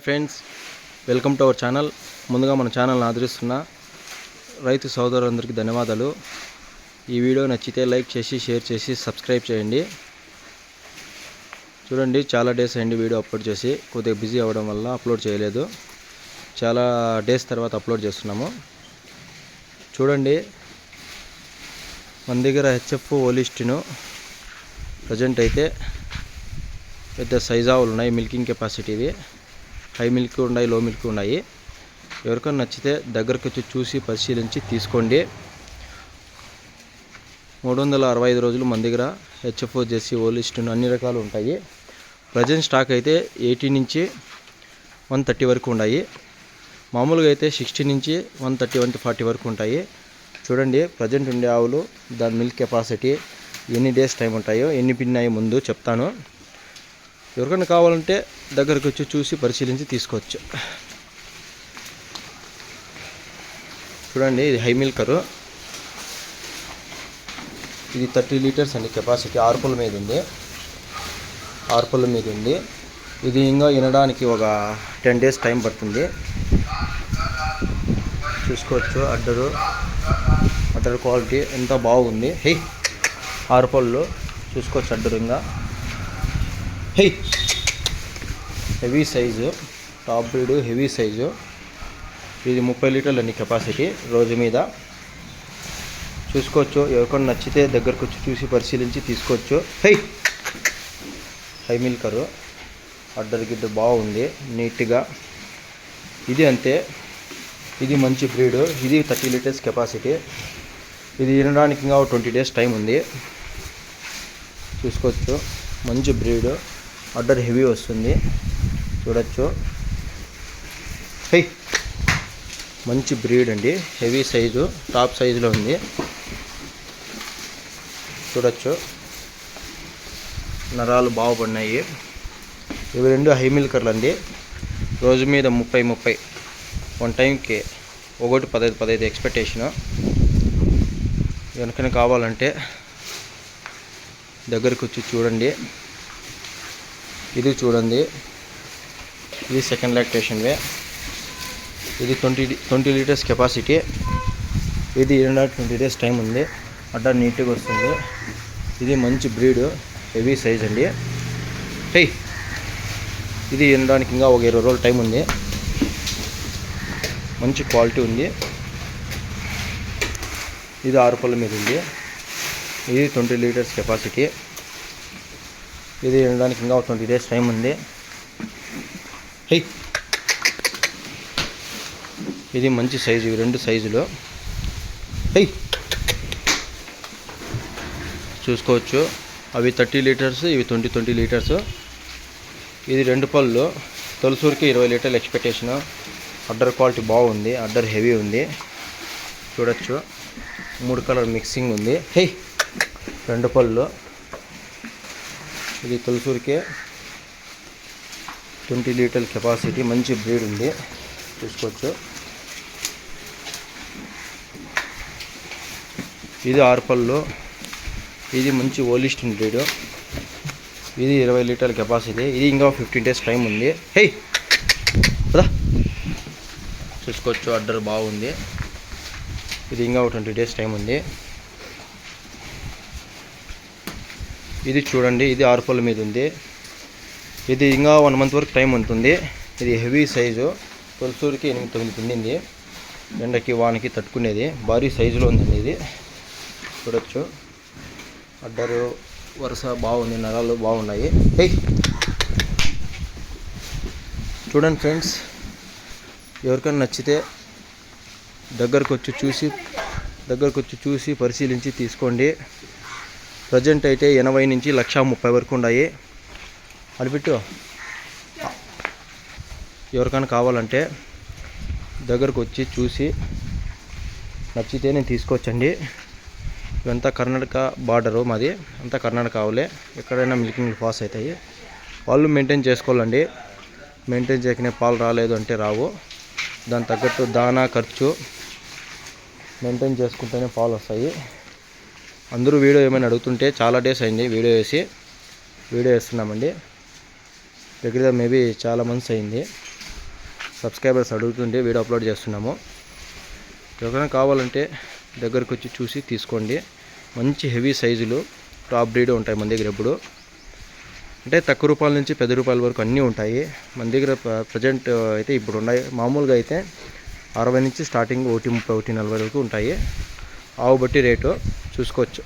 Friends welcome to our channel ముందుగా మన ఛానల్ని ఆదరిస్తున్న రైతు సోదరులందరికీ ధన్యవాదాలు. ఈ వీడియో నచ్చితే లైక్ చేసి షేర్ చేసి సబ్స్క్రైబ్ చేయండి. చూడండి చాలా డేస్ అయింది వీడియో అప్లోడ్ చేసి కొద్దిగా బిజీ అవ్వడం వల్ల అప్లోడ్ చేయలేదు. చాలా డేస్ తర్వాత అప్లోడ్ చేస్తున్నాము. చూడండి మన దగ్గర హెచ్ఎఫ్ ఓలిస్టిను ప్రజెంట్ అయితే పెద్ద సైజ్ ఆవులు ఉన్నాయి మిల్కింగ్ కెపాసిటీవి హై మిల్క్ ఉన్నాయి లో మిల్క్ ఉన్నాయి. ఎవరికైనా నచ్చితే దగ్గరకు వచ్చి చూసి పరిశీలించి తీసుకోండి. మూడు వందల అరవై ఐదు రోజులు మన దగ్గర హెచ్ఎఫ్ఓ జెస్సీ ఓలిస్ట్ అన్ని రకాలు ఉంటాయి. ప్రజెంట్ స్టాక్ అయితే ఎయిటీ నుంచి వన్ థర్టీ వరకు ఉన్నాయి. మామూలుగా అయితే సిక్స్టీ నుంచి వన్ థర్టీ వన్ ఫార్టీ వరకు ఉంటాయి. చూడండి ప్రజెంట్ ఉండే ఆవులు దాని మిల్క్ కెపాసిటీ ఎన్ని డేస్ టైం ఉంటాయో ఎన్ని పిన్నాయి ముందు చెప్తాను. ఎవరికైనా కావాలంటే దగ్గరకు వచ్చి చూసి పరిశీలించి తీసుకోవచ్చు. చూడండి ఇది హై మిల్కరు. ఇది థర్టీ లీటర్స్ అండి కెపాసిటీ. ఆర్పుల మీద ఉంది. ఆర్పుల మీద ఉంది. ఇది ఇంకా వినడానికి ఒక టెన్ డేస్ టైం పడుతుంది. చూసుకోవచ్చు అడ్డరు. అడ్డర్ క్వాలిటీ ఎంత బాగుంది. హే ఆరుపళ్ళు చూసుకోవచ్చు అడ్డరు ఇంకా. Hey heavy size top breed heavy size. ఇది ముప్పై లీటర్లు నీ కెపాసిటీ రోజు మీద. చూసుకోవచ్చు ఎవరికొని నచ్చితే దగ్గరకు వచ్చి చూసి పరిశీలించి తీసుకోవచ్చు. హై హై మిల్కరు అడ్డర్ గిడ్డ బాగుంది నీట్గా. ఇది అంతే. ఇది మంచి బ్రీడ్ ఇది థర్టీ లీటర్స్ కెపాసిటీ. ఇది తినడానికి ఇంకా ట్వంటీ డేస్ టైం ఉంది. చూసుకోవచ్చు మంచి బ్రీడ్ అడ్డర్ హెవీ వస్తుంది. చూడొచ్చు. హై మంచి బ్రీడ్ అండి. హెవీ సైజు టాప్ సైజులో ఉంది. చూడొచ్చు. నరాలు బాగుపడినాయి ఇవి రెండు హై మిల్కర్లు అండి. రోజు మీద ముప్పై ముప్పై. వన్ టైంకి ఒకటి పదహైదు పదహైదు ఎక్స్పెక్టేషను వెనకనే కావాలంటే దగ్గరికి వచ్చి చూడండి. ఇది చూడండి. ఇది సెకండ్ లాక్టేషన్వే ఇది ట్వంటీ ట్వంటీ లీటర్స్ కెపాసిటీ ఇది రెండు ట్వంటీ డేస్ టైం ఉంది. అట్ట నీట్గా వస్తుంది. ఇది మంచి బ్రీడ్ హెవీ సైజ్ అండి. హై! ఇది వినడానికి ఇంకా ఒక ఇరవై రోజులు టైం ఉంది. మంచి క్వాలిటీ ఉంది. ఇది ఆరు పళ్ళ మీద ఉంది. ఇది ట్వంటీ లీటర్స్ కెపాసిటీ ఇది వినడానికి ఇంకా ట్వంటీ డేస్ టైం ఉంది. ఇది మంచి సైజు ఇవి రెండు సైజులు. హై. చూసుకోవచ్చు. అవి థర్టీ లీటర్స్ ఇవి ట్వంటీ ట్వంటీ లీటర్స్. ఇది రెండు పళ్ళు. తొలసూరికి ఇరవై లీటర్లు ఎక్స్పెక్టేషన్ అడ్డర్ క్వాలిటీ బాగుంది అడ్డర్ హెవీ ఉంది. చూడొచ్చు. మూడు కలర్ మిక్సింగ్ ఉంది. హెయ్ రెండు పళ్ళు. ఇది తొలసూరికే ట్వంటీ లీటర్ కెపాసిటీ మంచి బ్రీడ్ ఉంది. చూసుకోవచ్చు ఇది ఆర్పల్లో. ఇది మంచి ఓలిస్టిన్ బ్రీడ్. ఇది ఇరవై లీటర్ల కెపాసిటీ. ఇది ఇంకా ఫిఫ్టీన్ డేస్ టైం ఉంది. హే! కదా చూసుకోవచ్చు అడ్డర్ బాగుంది. ఇది ఇంకా ట్వంటీ డేస్ టైం ఉంది. ఇది చూడండి ఇది ఆర్పల్ మీద ఉంది. ఇది ఇంకా వన్ మంత్ వరకు టైం ఉంటుంది. ఇది హెవీ సైజు తొలసూరికి ఎనిమిది తొమ్మిది పిండింది ఎండకి వానకి తట్టుకునేది. భారీ సైజులో ఉందండి ఇది. చూడొచ్చు. అడ్డరు వరుస బాగుంది నరాలు బాగున్నాయి. హే! చూడండి ఫ్రెండ్స్ ఎవరికైనా నచ్చితే దగ్గరకు వచ్చి చూసి దగ్గరకు వచ్చి చూసి పరిశీలించి తీసుకోండి. ప్రజెంట్ అయితే ఎనభై నుంచి లక్ష ముప్పై వరకు ఉన్నాయి. అడిపెట్టు. ఎవరికైనా కావాలంటే దగ్గరకు వచ్చి చూసి నచ్చితే నేను తీసుకొచ్చండి ఇవంతా కర్ణాటక బార్డరు మాది. అంతా కర్ణాటక ఆవులే. ఎక్కడైనా మిల్కింగ్ పాస్ అవుతాయి. వాళ్ళు మెయింటైన్ చేసుకోవాలండి. మెయింటైన్ చేయకనే పాలు రాలేదు అంటే రావు. దాని తగ్గట్టు దానా ఖర్చు మెయింటైన్ చేసుకుంటేనే పాలు వస్తాయి. అందరూ వీడియో ఏమైనా అడుగుతుంటే చాలా డేస్ అయింది వీడియో వేసి. వీడియో వేస్తున్నామండి. దగ్గర మేబీ చాలా మంత్స్ అయింది. సబ్స్క్రైబర్స్ అడుగుతుంటే వీడియో అప్లోడ్ చేస్తున్నాము. ఎవరైనా కావాలంటే దగ్గరకు వచ్చి చూసి తీసుకోండి. మంచి హెవీ సైజులు టాప్ బ్రీడ్ ఉంటాయి మన దగ్గర ఎప్పుడు. అంటే తక్కువ రూపాయల నుంచి పెద్ద రూపాయల వరకు అన్నీ ఉంటాయి. మన దగ్గర ప్రజెంట్ అయితే ఇప్పుడు ఉన్నాయి. మామూలుగా అయితే అరవై నుంచి స్టార్టింగ్ ఒకటి ముప్పై ఒకటి నలభై వరకు ఉంటాయి. ఆవు బట్టి రేటు చూసుకోవచ్చు.